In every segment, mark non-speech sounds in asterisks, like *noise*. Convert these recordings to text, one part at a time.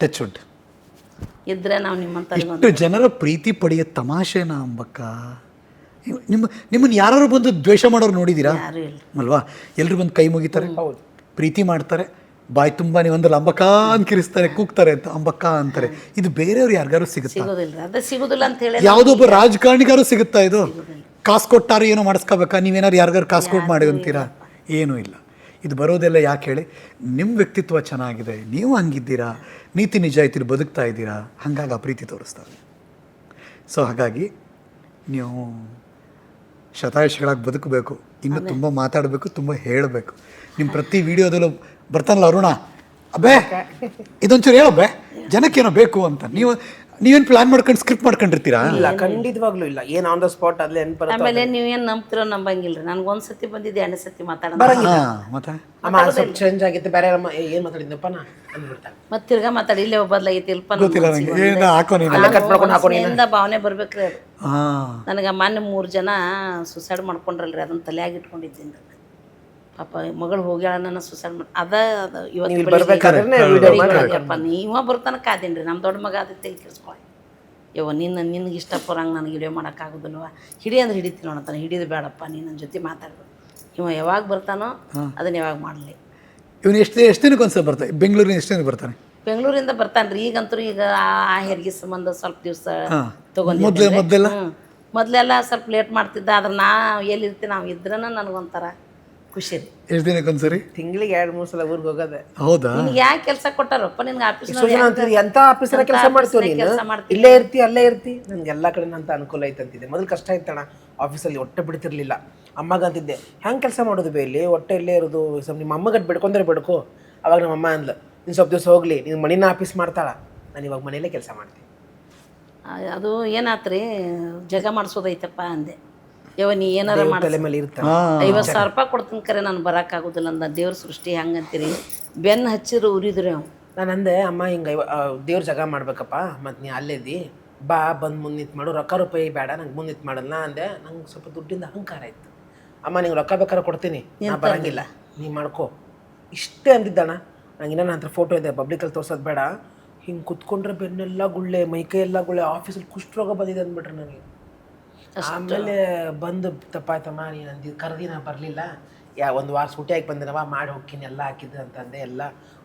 Touch wood ಇದ್ರೆ ನಾವು ನಿಮ್ಮಂತ ಇಷ್ಟು ಜನರ ಪ್ರೀತಿ ಪಡೆಯೋ ತಮಾಷೆನ ಅಂಬಕ್ಕ. ನಿಮ್ಮ ನಿಮ್ಮನ್ನು ಯಾರು ಬಂದು ದ್ವೇಷ ಮಾಡೋರು ನೋಡಿದೀರಾ? ಯಾರು ಇಲ್ಲ. ಅಲ್ವಾ? ಎಲ್ಲರೂ ಬಂದು ಕೈ ಮುಗಿತಾರೆ. ಪ್ರೀತಿ ಮಾಡ್ತಾರೆ. ಬಾಯಿ ತುಂಬ ನೀವು ಅಂದ್ರೆ ಅಂಬಕ್ಕ ಅಂತ ಕಿರಿಸ್ತಾರೆ ಕೂಗ್ತಾರೆ ಅಂತ ಅಂಬಕ್ಕ ಅಂತಾರೆ. ಇದು ಬೇರೆಯವ್ರು ಯಾರಿಗಾರು ಸಿಗುತ್ತಾ? ಸಿಗೋದಿಲ್ಲ ಅದೇ ಸಿಗೋದಿಲ್ಲ ಅಂತ ಹೇಳಿ ಯಾವುದೊಬ್ಬ ರಾಜಕಾರಣಿಗಾರು ಸಿಗುತ್ತಾ ಇದು? ಕಾಸು ಕೊಟ್ಟಾರು ಏನೋ ಮಾಡಿಸ್ಕೋಬೇಕಾ? ನೀವೇನಾರು ಯಾರಿಗಾರು ಕಾಸು ಕೊಟ್ಟು ಮಾಡಿ ಅಂತೀರಾ ಏನೂ ಇಲ್ಲ. ಇದು ಬರೋದೆಲ್ಲ ಯಾಕೆ ಹೇಳಿ ನಿಮ್ಮ ವ್ಯಕ್ತಿತ್ವ ಚೆನ್ನಾಗಿದೆ ನೀವು ಹಂಗಿದ್ದೀರಾ ನೀತಿ ನಿಜಾಯಿತಿಲಿ ಬದುಕ್ತಾ ಇದ್ದೀರಾ ಹಾಗಾಗಿ ಆ ಪ್ರೀತಿ ತೋರಿಸ್ತಾರೆ. ಸೊ ಹಾಗಾಗಿ ನೀವು ಶತಾಯುಷಗಳಾಗಿ ಬದುಕಬೇಕು ಇನ್ನು ತುಂಬ ಮಾತಾಡಬೇಕು ತುಂಬ ಹೇಳಬೇಕು. ನಿಮ್ಮ ಪ್ರತಿ ವಿಡಿಯೋದಲ್ಲೂ ಬರ್ತಾನಲ್ಲ ಅರುಣ ಅಬ್ಬೇ ಇದೊಂಚೂರು ಹೇಳಬ್ಬೆ ಜನಕ್ಕೇನೋ ಬೇಕು ಅಂತ. ನೀವು ನೀವೇನು ಪ್ಲಾನ್ ಮಾಡ್ಕೊಂಡು ಸ್ಕ್ರಿಪ್ಟ್ ಮಾಡ್ಕೊಂಡಿರ್ತೀರಾ? ಇಲ್ಲ ಖಂಡಿತವಾಗ್ಲೂ ಇಲ್ಲ. ಏನ್ ಆನ್ ದ ಸ್ಪಾಟ್ ಅಲ್ಲೇ ನೆನಪು ಆಮೇಲೆ ನೀವೇನ್ ನಂಬ್ತಿರೋ ನಂಬಂಗಿಲ್ಲ ನನಗೆ ಒಂದು ಸತಿ ಬಂದಿದ್ದೆ ಎರಡನೇ ಸತಿ ಮಾತಾಡೋಣ ಹಾಂ ಮತ್ತೆ? ಅಮ್ಮ ಸ್ವಲ್ಪ ಚೇಂಜ್ ಆಗಿತ್ತು. ಬೇರೆ ಅಮ್ಮ ಏ, ಏನ್ ಮಾತಾಡಿದ್ನಪ್ಪ ನಾ? ಅಂದ್ಬಿಡ್ತಾನೆ ಮತ್ತೆ ತಿರ್ಗಾ ಮಾತಾಡಿ. ಇಲ್ಲೇ ಬದಲಾಗೈತಿ ಇಲ್ಪ ಗೊತ್ತಿಲ್ಲ ನಂಗೆ. ಏನು ಹಾಕೋ ನೀನು. ಭಾವನೆ ಬರ್ಬೇಕ್ರಿ ಅದು. ಹಾಂ. ನನಗೆ ಮೊನ್ನೆ ಮೂರು ಜನ ಸುಸೈಡ್ ಮಾಡ್ಕೊಂಡ್ರಲ್ರಿ. ಅದನ್ನ ತಲೆಯಾಗಿ ಇಟ್ಕೊಂಡಿದ್ದೀನಿ. ಪಾಪ ಮಗಳು ಹೋಗ್ಯಾಳ ನನ್ನ ಸುಸೈಡ್ ಮಾಡಿ ಅದ ಅದ ಇವತ್ತು ಬೆಳಿಗ್ಗೆ ನೀವ ಬರ್ತಾನ ಕಾದೇನ್ರಿ. ನಮ್ಮ ದೊಡ್ಡ ಮಗ ಅದ ತೆಗೆ ಕೆಡಿಸ್ಕೊಳ್ಳಿ ಯವ್ವ ನಿನ್ನ ನಿನ್ಗೆ ಇಷ್ಟಪಡಂಗೆ ನನಗೆ ವಿಡಿಯೋ ಮಾಡೋಕ್ಕಾಗೋದಿಲ್ವ ಹಿಡಿ ಅಂದ್ರೆ ಹಿಡಿತೀನಿ ನೋಡತ್ತಾನೆ ಹಿಡಿದು ಬೇಡಪ್ಪ ನೀನು ನನ್ನ ಜೊತೆ ಮಾತಾಡ್ಬೇಕು ಇವ ಯಾವಾಗ ಬರ್ತಾನೋ ಅದನ್ನ ಯಾವಾಗ ಮಾಡಲಿ. ಇವನು ಎಷ್ಟು ಎಷ್ಟು ದಿನಕ್ಕೆ ಒಂದ್ಸಲ ಬರ್ತಾನೆ? ಬೆಂಗಳೂರಿನ ಎಷ್ಟು ದಿನಕ್ಕೆ ಬರ್ತಾನೆ? ಬೆಂಗಳೂರಿಂದ ಬರ್ತಾನ್ರಿ. ಈಗಂತೂ ಈಗ ಆ- ಹೆರಿಗೆ ಸಂಬಂಧ ಸ್ವಲ್ಪ ದಿವಸ ಮೊದಲೇ ಮೊದಲೆಲ್ಲ? ಮೊದಲೆಲ್ಲ ಸ್ವಲ್ಪ ಲೇಟ್ ಮಾಡ್ತಿದ್ದ ಆದ್ರೆ ನಾ ಎಲ್ಲಿರ್ತೀನಿ ನಾವು ಇದ್ರನ ನನಗೊಂಥರ. ಖುಷಿ ಎಷ್ಟು ದಿನಕ್ಕೆ ಒಂದ್ಸರಿ? ತಿಂಗಳಿಗೆ ಎರಡು ಮೂರ್ ಸಲ ಊರಿಗೆ ಹೋಗೋದೆ. ಹೌದಾ? ನಿನ್ಗೆ ಯಾಕೆ ಕೆಲಸ ಕೊಟ್ಟಾರಪ್ಪ? ನಿನ್ಗೆ ಆಫೀಸ್ ಎಷ್ಟೋ ಜನ ಅಂತೀರಿ ಎಂತ ಆಫೀಸರ ಕೆಲಸ ಮಾಡ್ತೀವಿ ನೀನು? ಇಲ್ಲೇ ಇರ್ತಿ ಅಲ್ಲೇ ಇರ್ತಿ? ನನಗೆ ಎಲ್ಲಾ ಕಡೆ ಅಂತ ಅನುಕೂಲ ಐತೆ ಅಂತಿದ್ದೆ ಮೊದಲು ಕಷ್ಟ ಇತ್ತಣ್ಣ ಆಫೀಸಲ್ಲಿ ಹೊಟ್ಟೆ ಬಿಡ್ತಿರ್ಲಿಲ್ಲ. ಅಮ್ಮಗ ಅಂತಿದ್ದೆ ಹೆಂಗ್ ಕೆಲಸ ಮಾಡೋದು ಬೇ ಇಲ್ಲಿ? ಹೊಟ್ಟೆ ಇಲ್ಲೇ ಇರೋದು ಸ್ವಲ್ಪ ನಿಮ್ಮ ಅಮ್ಮಗಟ್ ಬಿಡ್ಕೊಂಡ್ರೆ ಬಿಡ್ಕೊ. ಅವಾಗ ನಮ್ಮ ಅಮ್ಮ ಅಂದ್ಲು ನೀನು ಸ್ವಲ್ಪ ದಿವಸ ಹೋಗ್ಲಿ ನೀನು ಮಣಿನ ಆಫೀಸ್ ಮಾಡ್ತಾಳ ನಾನು ಇವಾಗ ಮನೆಯಲ್ಲೇ ಕೆಲಸ ಮಾಡ್ತೀನಿ. ಅದು ಏನಾತ್ರಿ? ಜಗ ಮಾಡಿಸೋದೈತಪ್ಪ ಅಂದೆ. ಯವ ನೀ ಏನಾರ ತಲೆ ಮಾಡಿಸ್ ಮೇಲೆ ಇರ್ತಾನೆ ಐವತ್ತು ಸಾವಿರ ರೂಪಾಯಿ ಕೊಡ್ತೀನಿ ಕರೆ ನಾನು ಬರೋಕ್ಕಾಗೋದಿಲ್ಲ ಅಂದ. ದೇವ್ರ ಸೃಷ್ಟಿ ಹಂಗಂತೀರಿ? ಬೆನ್ನು ಹಚ್ಚಿದ್ರು ಉರಿದ್ರಿ ಅವ್. ನಾನು ಅಂದೆ ಅಮ್ಮ ಹಿಂಗೆ ದೇವ್ರ ಜಾಗ ಮಾಡ್ಬೇಕಪ್ಪ ಮತ್ತು ನೀ ಅಲ್ಲೇದಿ ಬಾ ಬಂದು ಮುಂದೆ ನಿಂತು ಮಾಡು ರೊಕ್ಕ ರೂಪಾಯಿ ಬೇಡ ನಂಗೆ ಮುಂದೆ ನಿಂತು ಮಾಡಲ್ಲ ಅಂದೆ ನಂಗೆ ಸ್ವಲ್ಪ ದುಡ್ಡಿಂದ ಅಹಂಕಾರ ಇತ್ತು ಅಮ್ಮ ನಿಂಗೆ ರೊಕ್ಕ ಬೇಕಾದ್ರೆ ಕೊಡ್ತೀನಿ ನಾ ಬರಂಗಿಲ್ಲ. ನೀ ಮಾಡ್ಕೋ. ಇಷ್ಟೇ ಅಂದಿದ್ದಣ್ಣ. ನಂಗೆ ಇನ್ನೂ ನನ್ನ ಹತ್ರ ಫೋಟೋ ಇದೆ ಪಬ್ಲಿಕಲ್ಲಿ ತೋರ್ಸೋದು ಬೇಡ. ಹಿಂಗೆ ಕುತ್ಕೊಂಡ್ರೆ ಬೆನ್ನೆಲ್ಲ ಗುಳ್ಳೆ ಮೈಕೈ ಎಲ್ಲ ಗುಳ್ಳೆ ಆಫೀಸಲ್ಲಿ ಕುಷ್ಠರೋಗ ಬಂದಿದೆ ಅಂದ್ಬಿಟ್ರೆ ನನಗೆ ಆಮೇಲೆ ಬಂದು ತಪ್ಪಾಯ್ತಮ್ಮ ನೀನು ಅಂದಿ ಕರೆದಿ ನಾನು ಬರಲಿಲ್ಲ. ಯಾ ಒಂದು ವಾರ ಸೂಟಿಯಾಗಿ ಬಂದಿನವ ಮಾಡಿ ಹೋಗ್ತೀನಿ ಎಲ್ಲ ಹಾಕಿದ್ದು ಅಂತಂದೆ. ಎಲ್ಲ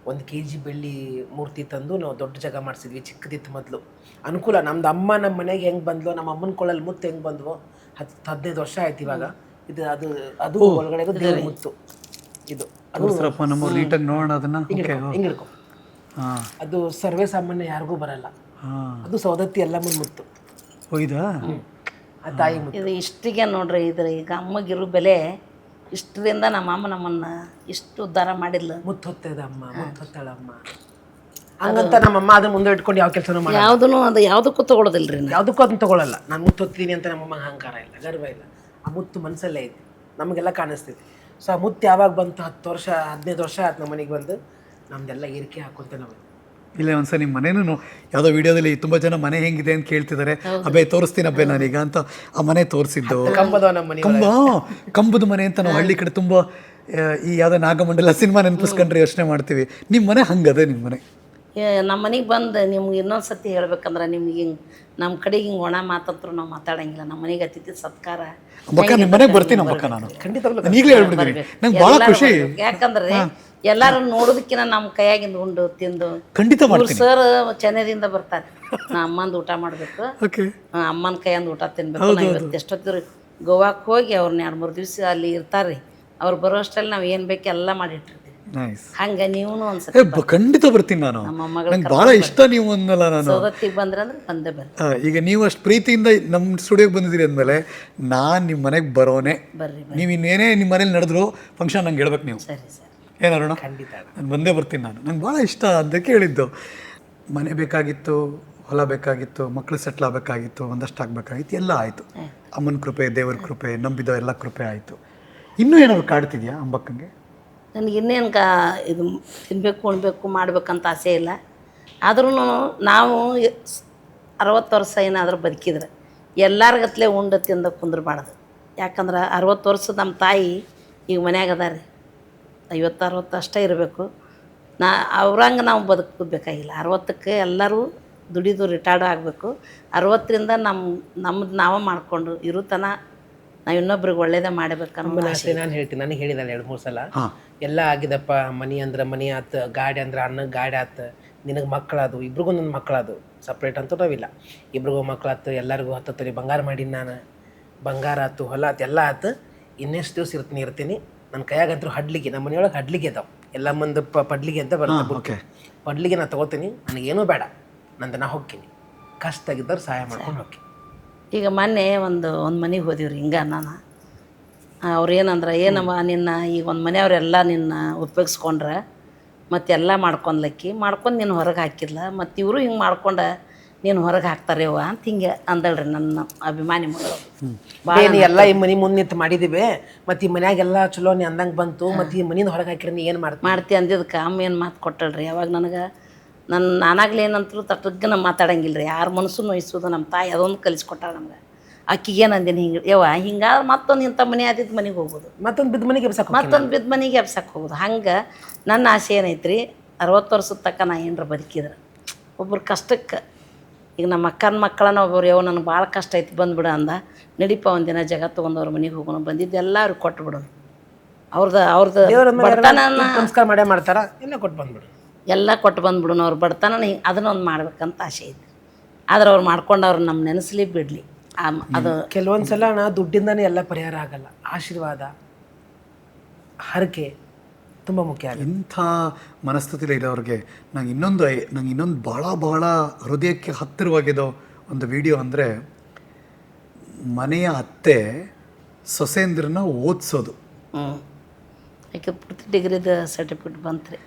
ಒಂದು ಕೆ ಜಿ ಬೆಳ್ಳಿ ಮೂರ್ತಿ ತಂದು ನಾವು ದೊಡ್ಡ ಜಾಗ ಮಾಡಿಸಿದ್ವಿ ಚಿಕ್ಕದಿತ್ತು ಮೊದಲು. ಅನುಕೂಲ ನಮ್ದು ಅಮ್ಮ ನಮ್ಮ ಮನೆಗೆ ಹೆಂಗೆ ಬಂದ್ಲು ನಮ್ಮ ಅಮ್ಮನ ಕೊಳ್ಳಲ್ಲಿ ಮುತ್ತು ಹೆಂಗೆ ಬಂದ್ವು? ಹತ್ತು ಹದಿನೈದು ವರ್ಷ ಆಯ್ತು ಇವಾಗ. ಇದು ಅದು ಅದು ಒಳಗಡೆ ದೇವ್ರ ಮುತ್ತು. ಇದು ಅದು ತೋರಿಸ್ರಪ್ಪ ನಮ್ಮ ನೀಟಾಗಿ ನೋಡೋಣ ಅದನ್ನ. ಓಕೆ ಹಿಂಗೆ ಹಿಡ್ಕೊ. ಹಾಂ. ಅದು ಸರ್ವೇ ಸಾಮಾನ್ಯ ಯಾರಿಗೂ ಬರಲ್ಲ. ಹಾಂ. ಅದು ಸೌದತ್ತಿ ಎಲ್ಲ ಮುತ್ತು. ಹೋಯ್ದಾ ಆ ತಾಯಿ ಮುತ್ತು. ಇದು ಇಷ್ಟಿಗೆ ನೋಡ್ರಿ ಇದ್ರ ಈಗ ಅಮ್ಮಗಿರೋ ಬೆಲೆ ಇಷ್ಟರಿಂದ ನಮ್ಮ ಅಮ್ಮ ನಮ್ಮನ್ನ ಇಷ್ಟು ಉದ್ಧಾರ ಮಾಡಿಲ್ಲ ಮುತ್ತು ಅಮ್ಮ ಮುತ್ತು ಹೊತ್ತಾಳಮ್ಮ. ಹಂಗಂತ ನಮ್ಮಮ್ಮ ಅದನ್ನ ಮುಂದೆ ಇಟ್ಕೊಂಡು ಯಾವ ಕೆಲಸನೂ ಮಾಡಿ ಯಾವುದೂ ಅದು ಯಾವುದಕ್ಕೂ ತಗೊಳ್ಳೋದಿಲ್ರಿ ರೀ ಯಾವುದಕ್ಕೂ ಅದನ್ನ ತಗೊಳ್ಳಲ್ಲ ನಾನು ಮುತ್ತು ಹೊತ್ತೀನಿ ಅಂತ ನಮ್ಮಮ್ಮ ಅಹಂಕಾರ ಇಲ್ಲ ಗರ್ವ ಇಲ್ಲ. ಆ ಮುತ್ತು ಮನಸ್ಸಲ್ಲೇ ಐತಿ. ನಮಗೆಲ್ಲ ಕಾಣಿಸ್ತೈತಿ ಸೊ ಆ ಮುತ್ತು ಯಾವಾಗ ಬಂತು ಹತ್ತು ವರ್ಷ ಹದಿನೈದು ವರ್ಷ ಆಯ್ತು ನಮ್ಮ ಮನೆಗೆ ಬಂದು. ನಮ್ದೆಲ್ಲ ಏರಿಕೆ ಹಾಕೊಂತ ನಾವು. ಇಲ್ಲ ಒಂದ್ಸಲ ನಿಮ್ಮ ಮನೇನು ಯಾವುದೋ ವಿಡಿಯೋದಲ್ಲಿ ತುಂಬ ಜನ ಮನೆ ಹೆಂಗಿದೆ ಅಂತ ಕೇಳ್ತಿದ್ದಾರೆ ಅಬ್ಬೇ ತೋರಿಸ್ತೀನಿ ಅಬ್ಬೇ ನಾನೀಗ ಅಂತ ಆ ಮನೆ ತೋರಿಸಿದ್ದು. ಕಂಬ ಕಂಬದ ಮನೆ ಅಂತ ನಾವು ಹಳ್ಳಿ ಕಡೆ ತುಂಬ ಈ ಯಾವುದೋ ನಾಗಮಂಡಲ ಸಿನಿಮಾ ನೆನಪಿಸ್ಕೊಂಡ್ರೆ ಯೋಚನೆ ಮಾಡ್ತೀವಿ. ನಿಮ್ಮ ಮನೆ ಹಂಗದೆ ನಿಮ್ಮ ಮನೆ. ನಮ್ಮ ಮನೆಗೆ ಬಂದು ನಿಮ್ಗೆ ಇನ್ನೊಂದು ಸತಿ ಹೇಳ್ಬೇಕಂದ್ರೆ ನಿಮ್ಗೆ ಹಿಂಗೆ ನಮ್ಮ ಕಡೆಗೆ ಹಿಂಗೆ ಒಣ ಮಾತಂತ್ರು ನಾವು ಮಾತಾಡಂಗಿಲ್ಲ. ನಮ್ಮ ಮನೆಗೆ ಅತಿಥಿ ಸತ್ಕಾರ. ನಿಮ್ಮ ಮನೆಗೆ ಬರ್ತೀನಿ ನಾನು. ಖಂಡಿತವಾಗ್ಲೂ ಈಗಲೇ ನಂಗೆ ಭಾಳ ಖುಷಿ. ಯಾಕಂದ್ರೆ ಎಲ್ಲಾರು ನೋಡೋದಕ್ಕಿಂತ ನಮ್ಮ ಕೈಯಾಗಿಂದ ಉಂಡು ತಿಂದು. ಖಂಡಿತ ಸರ್ ಚೆನ್ನೈದಿಂದ ಬರ್ತಾರೆ. ನಾ ಅಮ್ಮಂದು ಊಟ ಮಾಡಬೇಕು. ಓಕೆ. ಅಮ್ಮನ ಕೈಯಿಂದ ಊಟ ತಿನ್ಬೇಕು. ನಾ ಇವತ್ತು ಎಷ್ಟೊತ್ತಿರು ಗೋವಾಕ್ಕೆ ಹೋಗಿ ಅವ್ರನ್ನ ಎರಡು ಮೂರು ದಿವಸ ಅಲ್ಲಿ ಇರ್ತಾರೆ ಅವ್ರು ಬರೋ ಅಷ್ಟರಲ್ಲಿ ನಾವು ಏನು ಬೇಕು ಎಲ್ಲ ಮಾಡಿಟ್ಟಿರ್ತೀವಿ. ಹಂಗೆ ನೀವು ಖಂಡಿತ ಬರ್ತೀನಿ ನಾನು. ನಂಗೆ ಬಹಳ ಇಷ್ಟ ನೀವು ಅಂದಲ್ಲ ನಾನು. ಸೋದತ್ತಿಗೆ ಬಂದ್ರೆ ಅಂದ್ರೆ ಬಂದೇ ಬರ್ರಿ. ಆ, ಈಗ ನೀವು ಅಷ್ಟು ಪ್ರೀತಿಯಿಂದ ನಮ್ಮ ಸ್ಟುಡಿಯೋಗೆ ಬಂದಿದ್ದೀರಿ ಅಂದಮೇಲೆ ನಾನು ನಿಮ್ಮ ಮನೆಗೆ ಬರೋನೆ. ಬರ್ರಿ ನೀವು ಇನ್ನೇನೇ ನಿಮ್ಮ ಮನೇಲಿ ನಡೆದ್ರು ಫಂಕ್ಷನ್ ನಂಗೆ ಹೇಳ್ಬೇಕು ನೀವು. ಸರಿ ಸರಿ. ಏನಾರೋಣ ಖಂಡಿತ ನಾನು ಬಂದೇ ಬರ್ತೀನಿ ನಾನು. ನಂಗೆ ಭಾಳ ಇಷ್ಟ ಅಂತ ಕೇಳಿದ್ದು. ಮನೆ ಬೇಕಾಗಿತ್ತು ಹೊಲ ಬೇಕಾಗಿತ್ತು ಮಕ್ಕಳು ಸೆಟ್ಲ್ ಆಗಬೇಕಾಗಿತ್ತು ಒಂದಷ್ಟು ಆಗಬೇಕಾಗಿತ್ತು ಎಲ್ಲ ಆಯಿತು. ಅಮ್ಮನ ಕೃಪೆ ದೇವರ ಕೃಪೆ ನಂಬಿದ ಎಲ್ಲ ಕೃಪೆ ಆಯಿತು. ಇನ್ನೂ ಏನಾದ್ರು ಕಾಡ್ತಿದ್ಯಾ ಅಂಬಕ್ಕಂಗೆ? ನನಗೆ ಇನ್ನೇನು ಕಾ ಇದು ತಿನ್ನಬೇಕು ಉಣ್ಬೇಕು, ಮಾಡಬೇಕಂತ ಆಸೆ ಇಲ್ಲ. ಆದ್ರೂ ನಾವು ಅರವತ್ತು ವರ್ಷ ಏನಾದರೂ ಬದುಕಿದ್ರೆ ಎಲ್ಲರಿಗತ್ಲೆ ಉಂಡು ತಿಂದ ಕುಂದ್ರಬಾರ್ದು. ಯಾಕಂದ್ರೆ ಅರವತ್ತು ವರ್ಷ ನಮ್ಮ ತಾಯಿ ಈಗ ಮನ್ಯಾಗ ಅದ ರೀ. ಐವತ್ತು, ಅರವತ್ತು ಅಷ್ಟೇ ಇರಬೇಕು. ನಾ ಅವ್ರಂಗೆ ನಾವು ಬದುಕಬೇಕಾಗಿಲ್ಲ. ಅರವತ್ತಕ್ಕೆ ಎಲ್ಲರೂ ದುಡಿದು ರಿಟೈರ್ಡ್ ಆಗಬೇಕು. ಅರವತ್ತರಿಂದ ನಮ್ಮ ನಮ್ಮದು ನಾವೇ ಮಾಡಿಕೊಂಡು ಇರೋ ತನ ನಾವು ಇನ್ನೊಬ್ರಿಗೆ ಒಳ್ಳೇದೇ ಮಾಡಬೇಕನ್ನೋ ಅಮ್ಮನ ಆಸೆ ನಾನು ಹೇಳ್ತೀನಿ ನನಗೆ ಹೇಳಿದಾಳೆ ಎರಡು ಮೂರು ಸಲ. ಎಲ್ಲ ಆಗಿದಪ್ಪ ಮನಿ ಅಂದ್ರೆ ಮನಿ ಆತ ಗಾಡಿ ಅಂದ್ರೆ ಅನ್ನ ಗಾಡಿ ಆತ. ನಿನಗೆ ಮಕ್ಕಳದು ಇಬ್ರಿಗೂ ನನ್ನ ಮಕ್ಕಳದು ಸಪ್ರೇಟ್ ಅಂತೂ ನಾವಿಲ್ಲ. ಇಬ್ರಿಗೂ ಮಕ್ಕಳಾತು ಎಲ್ಲರಿಗೂ ಹತ್ತು ತೊಲಿ ಬಂಗಾರ ಮಾಡೀನಿ ನಾನು. ಬಂಗಾರ ಆತು ಹೊಲ ಆತು ಎಲ್ಲ ಆತು. ಇನ್ನೆಷ್ಟು ದಿವಸ ಇರ್ತೀನಿ ಇರ್ತೀನಿ. ನನ್ನ ಕೈಯಾಗಂತೂ ಹಡ್ಲಿಗೆ ನಮ್ಮ ಮನೆಯೊಳಗೆ ಹಡ್ಲಿಗೆ ಅದಾವ. ಎಲ್ಲ ಮಂದಿ ಪ ಪಡ್ಲಿಗೆ ಅಂತ ಬರುತ್ತೆ ಓಕೆ. ಪಡ್ಲಿಗೆ ನಾನು ತೊಗೋತೀನಿ ನನಗೇನೂ ಬೇಡ. ನಂದು ನಾ ಹೋಗ್ತೀನಿ. ಕಷ್ಟ ಆಗಿದ್ದವ್ರು ಸಹಾಯ ಮಾಡ್ಕೊಂಡು ಹೋಗ್ತೀನಿ. ಈಗ ಮೊನ್ನೆ ಒಂದು ಒಂದು ಮನೆಗೆ ಹೋದಿವ್ರಿ ಹಿಂಗೆ ನಾನು. ಅವ್ರು ಏನಂದ್ರೆ ಏನಮ್ಮ ನಿನ್ನ ಈಗ ಒಂದು ಮನೆಯವರೆಲ್ಲ ನಿನ್ನ ಉಪಯೋಗಿಸ್ಕೊಂಡ್ರೆ ಮತ್ತೆಲ್ಲ ಮಾಡ್ಕೊಂಡ್ಲಕ್ಕಿ ಮಾಡ್ಕೊಂಡು ನೀನು ಹೊರಗೆ ಹಾಕಿದ್ಲ ಮತ್ತು ಇವರು ಹಿಂಗೆ ಮಾಡ್ಕೊಂಡು ನೀನು ಹೊರಗೆ ಹಾಕ್ತಾರೆ ಅವ್ವ ಅಂತ ಹಿಂಗೆ ಅಂದಳ್ರಿ ನನ್ನ ಅಭಿಮಾನಿ ಮಗಳು. ಏನ್ ಎಲ್ಲ ಈ ಮನೆ ಮುಂದೆ ನಿಂತು ಮಾಡಿದ್ದೀವಿ ಮತ್ತು ಈ ಮನ್ಯಾಗೆಲ್ಲ ಚಲೋ ನೀ ಅಂದಂಗೆ ಬಂತು ಮತ್ತು ಈ ಮನಿಯಿಂದ ಹೊರಗೆ ಹಾಕಿರಿ ನೀ ಏನು ಮಾಡ್ತೀನಿ ಮಾಡ್ತಿ ಅಂದಿದ್ದಕ್ಕೆ ಅಮ್ಮ ಏನು ಮಾತು ಕೊಟ್ಟಳ್ರಿ ಯಾವಾಗ ನನಗೆ ನನ್ನ ನಾನಾಗ್ಲಿ ಏನಂತಲೂ ತಟ್ಟಗ್ಗನ ಮಾತಾಡಂಗಿಲ್ಲ ರೀ ಯಾರ ಮನಸ್ಸು ನೋಯಿಸೋದು ನಮ್ಮ ತಾಯಿ ಅದೊಂದು ಕಲಿಸ್ಕೊಟ್ಟಾಳ ನಮ್ಗೆ. ಅಕ್ಕಿಗೆ ಅಂದಿನಿ ಹಿಂಗೆ ಯವ್ವ ಹಿಂಗಾದ್ರೆ ಮತ್ತೊಂದು ಇಂಥ ಮನೆ ಆದಿದ್ದು ಮನೆಗೆ ಹೋಗೋದು ಮತ್ತೊಂದು ಬಿದ್ದ ಮನೆಗೆ ಎಬ್ಸಕ್ಕೆ ಮತ್ತೊಂದು ಬಿದ್ದ ಮನೆಗೆ ಎಬ್ಸಕ್ಕೆ ಹೋಗೋದು ಹಂಗೆ ನನ್ನ ಆಸೆ ಏನೈತ್ರಿ ಅರವತ್ತು ವರ್ಷದ ತಕ್ಕ ನಾ ಏನರ ಬದುಕಿದ್ರೆ. ಒಬ್ಬರು ಕಷ್ಟಕ್ಕೆ ಈಗ ನಮ್ಮ ಅಕ್ಕನ ಮಕ್ಕಳನ್ನ ಒಬ್ಬರು ಯಾವ ನನಗೆ ಭಾಳ ಕಷ್ಟ ಐತಿ ಬಂದ್ಬಿಡು ಅಂದ. ನಡೀಪ ಒಂದಿನ ಜಗ ತೊಗೊಂಡವ್ರ ಮನೆಗೆ ಹೋಗೋಣ ಬಂದಿದ್ದೆಲ್ಲ ಅವ್ರಿಗೆ ಕೊಟ್ಟು ಬಿಡೋದು ಅವ್ರದ್ದು ಅವ್ರದ್ದು ನಮಸ್ಕಾರ ಮಾಡೇ ಮಾಡ್ತಾರ ಎಲ್ಲ ಕೊಟ್ಟು ಬಂದ್ಬಿಡು. ಎಲ್ಲ ಕೊಟ್ಟು ಬಂದ್ಬಿಡೋಣ ಅವ್ರು ಬಡತನ ಹಿಂಗೆ ಅದನ್ನೊಂದು ಮಾಡ್ಬೇಕಂತ ಆಸೆ ಐತಿ. ಆದ್ರೆ ಅವ್ರು ಮಾಡ್ಕೊಂಡು ಅವ್ರು ನಮ್ಮ ನೆನೆಸ್ಲಿ ಬಿಡಲಿ. ಅದು ಕೆಲವೊಂದು ಸಲ ನಾ ದುಡ್ಡಿಂದನೇ ಎಲ್ಲ ಪರಿಹಾರ ಆಗಲ್ಲ. ಆಶೀರ್ವಾದ ಹರಕೆ ತುಂಬ ಮುಖ್ಯ ಇಂಥ ಮನಸ್ಥಿತಿಲಿ ಇರೋರಿಗೆ ನಂಗೆ ಇನ್ನೊಂದು ಐ- ನಂಗೆ ಇನ್ನೊಂದು ಭಾಳ ಭಾಳ ಹೃದಯಕ್ಕೆ ಹತ್ತಿರವಾಗಿರೋ ಒಂದು ವಿಡಿಯೋ ಅಂದರೆ ಮನೆಯ ಅತ್ತೆ ಸೊಸೇಂದ್ರನ ಓದಿಸೋದು. ಹ್ಞೂ ಯಾಕೆ ಪೂರ್ತಿ ಡಿಗ್ರಿದು ಸರ್ಟಿಫಿಕೇಟ್ ಬಂತ್ರಿ.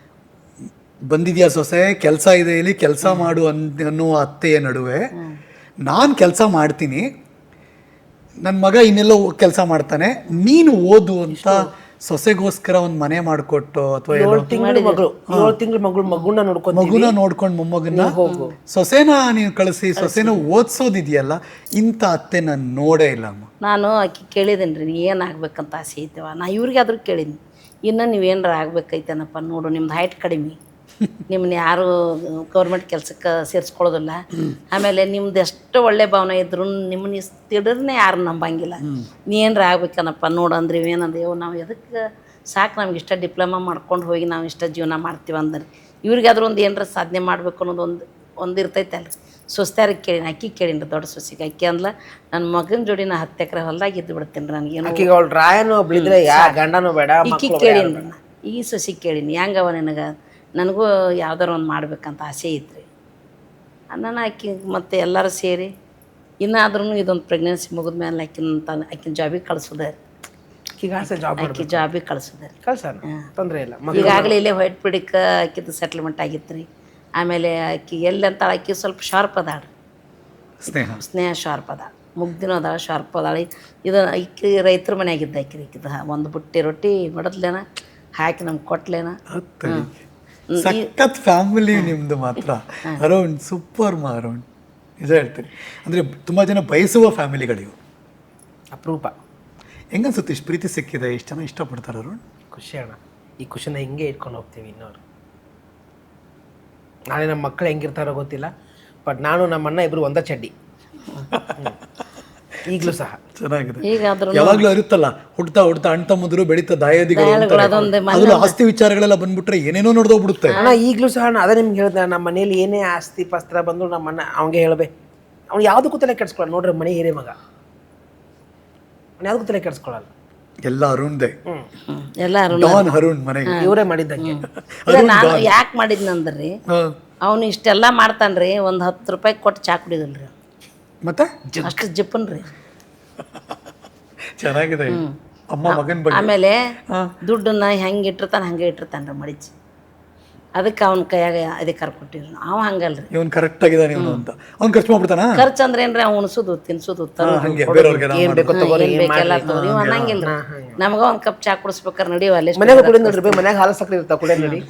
ಬಂದಿದ್ಯಾ ಸೊಸೆ? ಕೆಲಸ ಇದೆ ಇಲ್ಲಿ ಕೆಲಸ ಮಾಡು ಅನ್ ಅನ್ನೋ ಅತ್ತೆಯ ನಡುವೆ ನಾನು ಕೆಲಸ ಮಾಡ್ತೀನಿ. ನನ್ನ ಮಗ ಇನ್ನೆಲ್ಲೋ ಕೆಲಸ ಮಾಡ್ತಾನೆ. ನೀನು ಓದು ಅಂತ ಸೊಸೆಗೋಸ್ಕರ ಒಂದು ಮನೆ ಮಾಡಿಕೊಟ್ಟು ಅಥವಾ ಏಳು ತಿಂಗಳ ಮಗಳು. ಏಳು ತಿಂಗಳ ಮಗಳು ಮಗುನ ನೋಡ್ಕೊಂಡು ಮಗುನ ನೋಡ್ಕೊಂಡು ಮೊಮ್ಮಗನ್ನ? ಸೊಸೆನ ನೀನು ಕಳಿಸಿ ಸೊಸೆನ ಓದಿಸೋದಿದೆಯಲ್ಲ ಇಂಥ ಅತ್ತೆ ನಾನು ನೋಡೇ ಇಲ್ಲ ಅಮ್ಮ. ನಾನು ಆಕೆ ಕೇಳಿದೇನ್ರಿ ರೀ ಏನಾಗಬೇಕಂತ ಆಗ್ಬೇಕಂತ ಆಸೆ ಐತವ ನಾ ಇವ್ರಿಗೆ ಆದ್ರೂ ಕೇಳೀನಿ ಇನ್ನು ನೀವೇನಾರ ಆಗ್ಬೇಕೈತೇನಪ್ಪ ನೋಡು ನಿಮ್ದು ಹೈಟ್ ಕಡಿಮೆ. ನಿಮ್ಮನ್ನ ಯಾರು ಗೌರ್ಮೆಂಟ್ ಕೆಲಸಕ್ಕೆ ಸೇರಿಸ್ಕೊಳ್ಳೋದಿಲ್ಲ. ಆಮೇಲೆ ನಿಮ್ದು ಎಷ್ಟು ಒಳ್ಳೆ ಭಾವನೆ ಇದ್ರು ನಿಮ್ಮನ್ನ ತಿಡಿದ್ರೆ ಯಾರು ನಂಬಂಗಿಲ್ಲ. ನೀ ಏನಾರ ಆಗ್ಬೇಕನಪ್ಪ ನೋಡು ಅಂದ್ರೆ ಇವೇನಂದೇವು ನಾವು ಎದಕ್ಕೆ ಸಾಕು ನಮ್ಗೆ ಇಷ್ಟ ಡಿಪ್ಲೊಮಾ ಮಾಡ್ಕೊಂಡು ಹೋಗಿ ನಾವು ಇಷ್ಟ ಜೀವನ ಮಾಡ್ತೀವಿ ಅಂದ್ರೆ. ಇವ್ರಿಗಾದ್ರೂ ಒಂದು ಏನಾರ ಸಾಧನೆ ಮಾಡಬೇಕು ಅನ್ನೋದು ಒಂದು ಒಂದು ಇರ್ತೈತಲ್ರಿ ಸೊಸ್ತ್ಯಾರಿಗೆ ಕೇಳಿನ ಅಕ್ಕಿ ಕೇಳಿನ್ರಿ ದೊಡ್ಡ ಸೊಸಿಗೆ ಅಕ್ಕಿ ಅಂದ್ಲ ನನ್ನ ಮಗನ ಜೋಡಿ ನಾ ಹತ್ತು ಎಕರೆ ಹೊಲ್ದಾಗ ಇದ್ದು ಬಿಡ್ತೀನಿ ನನಗೆ ರಾಯನು ಒಬ್ಳಿದ್ರೆ ಯಾ ಗಂಡನೂ ಬೇಡ ಅಕ್ಕಿ ಕೇಳಿನ ಈ ಸೊಸಿ ಕೇಳಿನಿ ಹೆಂಗವ ನಿನಗೆ? ನನಗೂ ಯಾವ್ದಾರ ಒಂದು ಮಾಡ್ಬೇಕಂತ ಆಸೆ ಐತ್ರಿ ನಾನು ಆಕಿ ಮತ್ತು ಎಲ್ಲರೂ ಸೇರಿ ಇನ್ನಾದ್ರೂ ಇದೊಂದು ಪ್ರೆಗ್ನೆನ್ಸಿ ಮುಗಿದ ಮೇಲೆ ಆಕಿನ ತನ್ನ ಆಕಿನ ಜಾಬಿಗೆ ಕಳಿಸೋದೆ ಆಸೆ ಜಾಬ್ ಆಕಿ ಜಾಬಿಗೆ ಕಳಿಸೋದೆ ರೀ. ಕಳ್ಸಣ ತೊಂದರೆ ಇಲ್ಲ ಈಗಾಗಲೇ ಇಲ್ಲೇ ವೈಟ್ ಪಿಡಿಕ ಆಕಿದು ಸೆಟ್ಲ್ಮೆಂಟ್ ಆಗಿತ್ತು ರೀ ಆಮೇಲೆ ಆಕಿ ಎಲ್ಲಿ ಅಂತ ಆಕಿ ಸ್ವಲ್ಪ ಶಾರ್ಪ್ ಅದಾಳ. ಸ್ನೇಹ. ಸ್ನೇಹ ಶಾರ್ಪ್ ಅದ ಮುಗ್ದಿನ ಅದಾಳ ಶಾರ್ಪ್ ಅದಾಳ. ಇದು ಈಕಿ ರೈತರ ಮನೆಯಾಗಿದ್ದ ಆಕಿ ಈಕಿದ ಒಂದು ಬುಟ್ಟಿ ರೊಟ್ಟಿ ಮಡದ್ಲೇನ ಹಾಕಿ ನಮ್ಗೆ ಕೊಟ್ಲೇನ. ಸಖತ್ ಫ್ಯಾಮಿಲಿ ನಿಮ್ದು ಮಾತ್ರ. ಅರೌಂಡ್ ಸೂಪರ್ ಮಾ ಅರೌಂಡ್ ನಿಜ ಹೇಳ್ತೀನಿ. ಅಂದರೆ ತುಂಬ ಜನ ಬಯಸುವ ಫ್ಯಾಮಿಲಿಗಳಿವು ಅಪರೂಪ. ಹೆಂಗನ್ಸುತ್ತೆ? ಇಷ್ಟು ಪ್ರೀತಿ ಸಿಕ್ಕಿದೆ ಇಷ್ಟು ಜನ ಇಷ್ಟಪಡ್ತಾರೆ ಅರುಣ್? ಖುಷಿ ಅಣ್ಣ. ಈ ಖುಷಿನ ಹಿಂಗೆ ಇಟ್ಕೊಂಡು ಹೋಗ್ತೀವಿ ಇನ್ನೋರು ನಾಳೆ ನಮ್ಮ ಮಕ್ಕಳು ಹೆಂಗಿರ್ತಾರೋ ಗೊತ್ತಿಲ್ಲ ಬಟ್ ನಾನು ನಮ್ಮ ಅಣ್ಣ ಇಬ್ಬರು ಒಂದ ಚಡ್ಡಿ. *laughs* ಈಗಲೂ ಸಹ. ಚೆನ್ನಾಗಿದೆ. ಈಗ ಅದ್ರ ಯಾವಾಗ್ಲೂ ಇರುತ್ತಲ್ಲ ಹುಡ್ತಾ ಹುಡ್ತಾ ಅಣ್ಣ ತಮ್ಮಂದಿರು ಬೆಳೀತಾ ದಾಯಾದಿಗಳು ಅಂತಾರೆ. ಅದೊಂದು ಅದ್ರಲ್ಲಿ ಆಸ್ತಿ ವಿಚಾರಗಳೆಲ್ಲ ಬಂದ್ಬಿಟ್ರೆ ಏನೇನೋ ನಡೆದೋಗ್ಬಿಡುತ್ತೆ. ಅಣ್ಣ ಈಗಲೂ ಸಹ ಅಣ್ಣ ಅದೇ ನಿಮ್ಗೆ ಹೇಳ್ದೆ ನಮ್ಮ ಮನೇಲಿ ಏನೇ ಆಸ್ತಿ ಪಸ್ತ್ರ ಬಂದ್ರು ನಮ್ಮ ಅಣ್ಣ ಅವ್ನಿಗೆ ಹೇಳ್ಬೇ. ಅವ್ನು ಯಾವುದಕ್ಕೂ ತಲೆ ಕೆಡ್ಸ್ಕೊಳ ನೋಡ್ರಿ ಮನೆ ಹಿರೇ ಮಗ. ಅವ್ನು ಯಾವುದಕ್ಕೂ ತಲೆ ಕೆಡ್ಸ್ಕೊಳಲ್ಲ. ಎಲ್ಲ ಅರುಣ್ದೆ. ಹ್ಞೂ ಹ್ಞೂ ಎಲ್ಲ ಅರುಣ ಡಾನ್ ಅರುಣ್ ಮನೆಗೆ. ಇವರೇ ಮಾಡಿದ್ದಂಗೆ. ನಾನು ಯಾಕೆ ಮಾಡಿದ್ನಂದ್ರಿ? ಹಾ. ಅವನು ಇಷ್ಟೆಲ್ಲ ಮಾಡ್ತಾನ್ರಿ. ಒಂದು ಹತ್ತು ರೂಪಾಯಿ ಕೊಟ್ಟು ಚಾ ಕುಡಿದಿಲ್ರಿ ಮತ್ತೆ? ಅಷ್ಟು ಜಪನ್ ರೀ. ಚೆನ್ನಾಗಿದೆ. ಅಮ್ಮ ಮಗನ್ ಬಗ್ಗೆ. ಆಮೇಲೆ ದುಡ್ಡನ್ನ ಹೆಂಗೆ ಇಟ್ಟಿರ್ತಾನೆ ಹಂಗೆ ಇಟ್ಟಿರ್ತಾನೆ ರೀ ಮಡಿಚಿ ಅದಕ್ಕೆ ಅವ್ನ ಕೈಯಾಗ ಅಧಿಕಾರ ಕರ್ಕೊಟ್ಟಿರ್ ಅವ ಹಂಗಲ್ರಿ ಇವನ್ ಕರೆಕ್ಟ್ ಆಗಿದಾನೆ ಇವನು ಅಂತ. ಅವ್ನು ಖರ್ಚು ಮಾಡ್ಬಿಡ್ತಾನ? ಖರ್ಚು ಅಂದ್ರೆ ಏನ್ರಿ ಅವ್ನು ಉಣಿಸೋದು ತಿನ್ಸುದು ಹಂಗೆ. ಬೇರೆಯವ್ರಿಗೆ ನಾವು ಏನು ಬೇಕೋ ತಗೋರಿ ಏನ್ ಬೇಕೆಲ್ಲ ತಗೋರಿ ಇವ್ ಅನ್ನಂಗಿಲ್ರಿ ನಮಗ ಒಂದ್ ಕಪ್ ಚಾ ಕುಡಿಸ್ಬೇಕಾರೆ ನಡಿವ ಅಲ್ಲೇ ಮನೆಗೆ ಕುಡಿ ನೋಡ್ರಿ ಮನ್ಯಾಗ ಹಾಲು ಸಕ್ಕರೆ ಇರ್ತಾವ ಕುಡಿಯ ನೋಡಿ.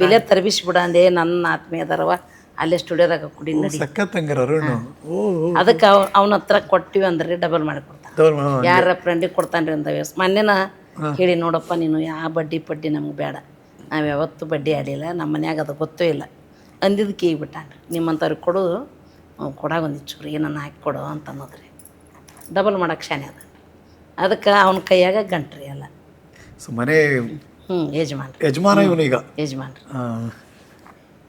ಇಲ್ಲೇ ತರಬಿಸಿ ಬಿಡ ಅಂದೆ ನನ್ನ ಆತ್ಮೀಯದರವ. ಅಲ್ಲೇ ಸ್ಟುಡಿಯೋದಾಗ ಕುಡಿ ನಡಿ ಸಖತ್ ಅರುಣ್. ಓ ಅದಕ್ಕೆ ಅವ್ ಅವನ ಹತ್ರ ಕೊಟ್ಟಿವಿ ಅಂದ್ರೆ ಡಬಲ್ ಮಾಡಿ ಕೊಡ್ತಾನೆ. ಯಾರ ಫ್ರೆಂಡಿಗೆ ಕೊಡ್ತಾನ್ರಿ ಅಂತ ವ್ಯವಸ್ಥೆ ಮೊನ್ನೆನ ಹೇಳಿ ನೋಡಪ್ಪ ನೀನು ಯಾವ ಬಡ್ಡಿ ಪಡ್ಡಿ ನಮ್ಗೆ ಬೇಡ. ನಾವು ಯಾವತ್ತೂ ಬಡ್ಡಿ ಆಡಿಲ್ಲ ನಮ್ಮ ಮನ್ಯಾಗ ಅದು ಗೊತ್ತೂ ಇಲ್ಲ. ಅಂದಿದ್ದು ಕೀ ಬಿಟ್ಟಾನ ನಿಮ್ಮಂಥವ್ರಿಗೆ ಕೊಡು ಕೊಡಾಗ ಒಂದು ಚೂರು ಏನನ್ನ ಹಾಕಿ ಕೊಡು ಅಂತ ಅನ್ನೋದ್ರಿ. ಡಬಲ್ ಮಾಡಕ್ಕೆ ಶಾನೆ ಅದ. ಅದಕ್ಕೆ ಅವನ ಕೈಯಾಗ ಗಂಟ್ರಿ ಎಲ್ಲ ಸೊ ಮನೆ ಹ್ಞೂ ಯಜಮಾನ್ರಿ. ಯಜಮಾನ ಇವನು ಈಗ ಯಜಮಾನ್ರಿ. ಆ,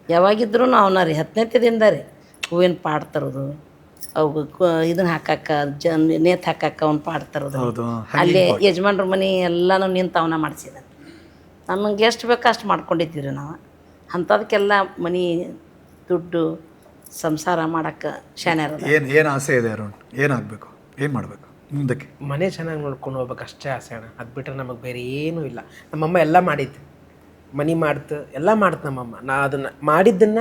ಯಾವಾಗಿದ್ರೂ ಅವನ ರೀ ಹತ್ತನೇತಿದಿಂದ ರೀ. ಹೂವಿನ ಪಾಡ್ ತರೋದು. ಅವು ಇದನ್ನ ಹಾಕಕ್ಕ ಜ ನೇತ್ ಹಾಕಕ್ಕ ಅವ್ನ ಪಾಡ್ ತರೋದು. ಹೌದು ಅಲ್ಲಿ ಯಜಮಾನ್ರ ಮನೆ ಎಲ್ಲನೂ ನಿಂತು ಅವನ ಮಾಡಿಸಿದ. ನಮಗೆ ಎಷ್ಟು ಬೇಕೋ ಅಷ್ಟು ಮಾಡ್ಕೊಂಡಿದ್ದೀವಿ ನಾವು. ಅಂಥದಕ್ಕೆಲ್ಲ ಮನೆ ದುಡ್ಡು ಸಂಸಾರ ಮಾಡಕ್ಕೆ ಶಾನ್ಯಾರ ಏನು ಏನು ಆಸೆ ಇದೆ ಅರುಣ್? ಏನಾಗಬೇಕು ಏನು ಮಾಡಬೇಕು? ಮುಂದಕ್ಕೆ? ಮನೆ ಚೆನ್ನಾಗಿ ನೋಡ್ಕೊಂಡು ಹೋಗ್ಬೇಕು ಅಷ್ಟೇ ಆಸೆ ಅಣ್ಣ. ಅದು ಬಿಟ್ಟರೆ ನಮಗೆ ಬೇರೆ ಏನೂ ಇಲ್ಲ. ನಮ್ಮಮ್ಮ ಎಲ್ಲ ಮಾಡಿದ್ದು. ಮನಿ ಮಾಡ್ತು ಎಲ್ಲ ಮಾಡ್ತು ನಮ್ಮಮ್ಮ. ನಾ ಅದನ್ನ ಮಾಡಿದ್ದನ್ನ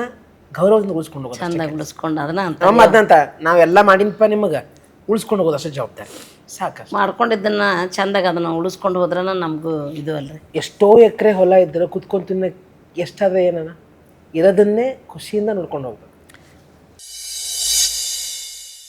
ಗೌರವದಿಂದ ಉಳಿಸ್ಕೊಂಡು ಹೋಗೋದು ಅಷ್ಟೇ. ಚಂದಾಗಿ ಉಳಿಸ್ಕೊಂಡು ಅದನ್ನ ಅಂತ ನಮ್ಮಮ್ಮ ಅದಂತ ನಾವೆಲ್ಲ ಮಾಡಿನಪ್ಪ ನಿಮಗೆ ಉಳಿಸ್ಕೊಂಡು ಹೋಗೋದು ಅಷ್ಟೇ ಜವಾಬ್ದಾರಿ. ಸಾಕ ಮಾಡ್ಕೊಂಡಿದ್ದನ್ನ ಚಂದಾಗ ಅದನ್ನ ಉಳಿಸ್ಕೊಂಡು ಹೋದ್ರನ ನಮಗೂ ಇದು ಅಲ್ರಿ. ಎಷ್ಟೋ ಎಕರೆ ಹೊಲ ಇದ್ರೆ ಕುತ್ಕೊಂಡು ತಿನ್ನಕ್ಕೆ ಎಷ್ಟದ ಏನನ? ಇರೋದನ್ನೇ ಖುಷಿಯಿಂದ ನೋಡ್ಕೊಂಡು ಹೋಗ್ಬೇಕು.